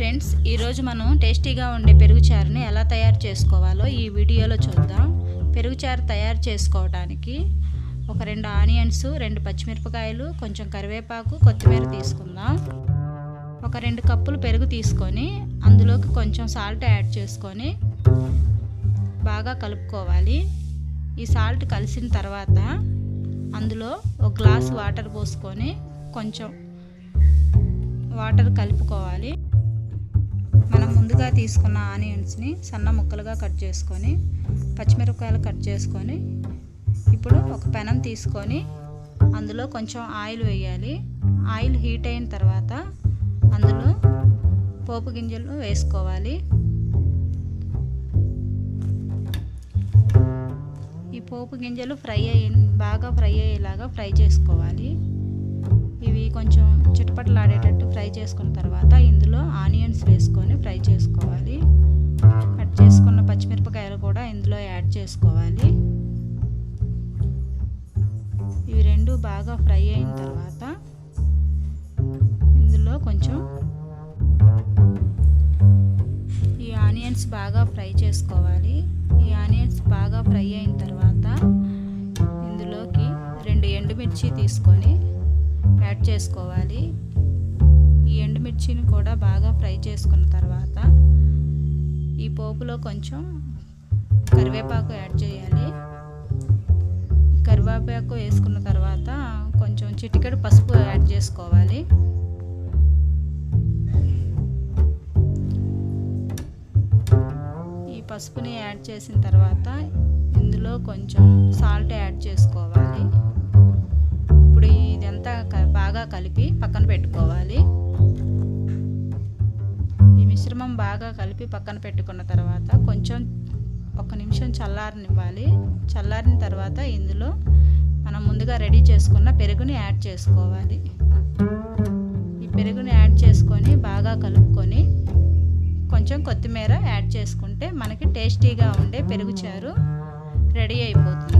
Friends ఈరోజు మనం టేస్టీగా ఉండే పెరుగు చారుని ఎలా తయారు చేసుకోవాలో ఈ వీడియోలో చూద్దాం. పెరుగు చారు తయారు చేసుకోవడానికి ఒక రెండు ఆనియన్స్ రెండు పచ్చిమిరపకాయలు కొంచెం కరివేపాకు కొత్తిమీర తీసుకుందాం. ఒక రెండు కప్పులు పెరుగు తీసుకొని అందులోకి కొంచెం సాల్ట్ యాడ్ చేసుకొని బాగా కలుపుకోవాలి. ఈ సాల్ట్ కలిసిన తర్వాత అందులో ఒక గ్లాస్ వాటర్ పోసుకొని కొంచెం వాటర్ కలుపుకోవాలి. ముందుగా తీసుకున్న ఆనియన్స్ని సన్న ముక్కలుగా కట్ చేసుకొని పచ్చిమిరపకాయలు కట్ చేసుకొని ఇప్పుడు ఒక పెనం తీసుకొని అందులో కొంచెం ఆయిల్ వేయాలి. ఆయిల్ హీట్ అయిన తర్వాత అందులో పోపు గింజలు వేసుకోవాలి. ఈ పోపు గింజలు ఫ్రై అయ్యి బాగా ఫ్రై అయ్యేలాగా ఫ్రై చేసుకోవాలి. ఇవి కొంచెం చిటపటలాడేటట్టు ఫ్రై చేసుకున్న తర్వాత ఇందులో ఆనియన్స్ వేసుకొని ఫ్రై చేసుకోవాలి. కట్ చేసుకున్న పచ్చిమిరపకాయలు కూడా ఇందులో యాడ్ చేసుకోవాలి. ఇవి రెండు బాగా ఫ్రై అయిన తర్వాత ఇందులో కొంచెం ఈ ఆనియన్స్ బాగా ఫ్రై చేసుకోవాలి. ఈ ఆనియన్స్ బాగా ఫ్రై అయిన తర్వాత ఇందులోకి రెండు ఎండుమిర్చి తీసుకొని యాడ్ చేసుకోవాలి. మిర్చిని కూడా బాగా ఫ్రై చేసుకున్న తర్వాత ఈ పోపులో కొంచెం కరివేపాకు యాడ్ చేయాలి. కరివేపాకు వేసుకున్న తర్వాత కొంచెం చిటికెడు పసుపు యాడ్ చేసుకోవాలి. ఈ పసుపుని యాడ్ చేసిన తర్వాత ఇందులో కొంచెం సాల్ట్ యాడ్ చేసుకోవాలి. బాగా కలిపి పక్కన పెట్టుకున్న తర్వాత కొంచెం ఒక నిమిషం చల్లారనివ్వాలి. చల్లారిన తర్వాత ఇందులో మనం ముందుగా రెడీ చేసుకున్న పెరుగుని యాడ్ చేసుకోవాలి. ఈ పెరుగుని యాడ్ చేసుకొని బాగా కలుపుకొని కొంచెం కొత్తిమీర యాడ్ చేసుకుంటే మనకి టేస్టీగా ఉండే పెరుగు చారు రెడీ అయిపోతుంది.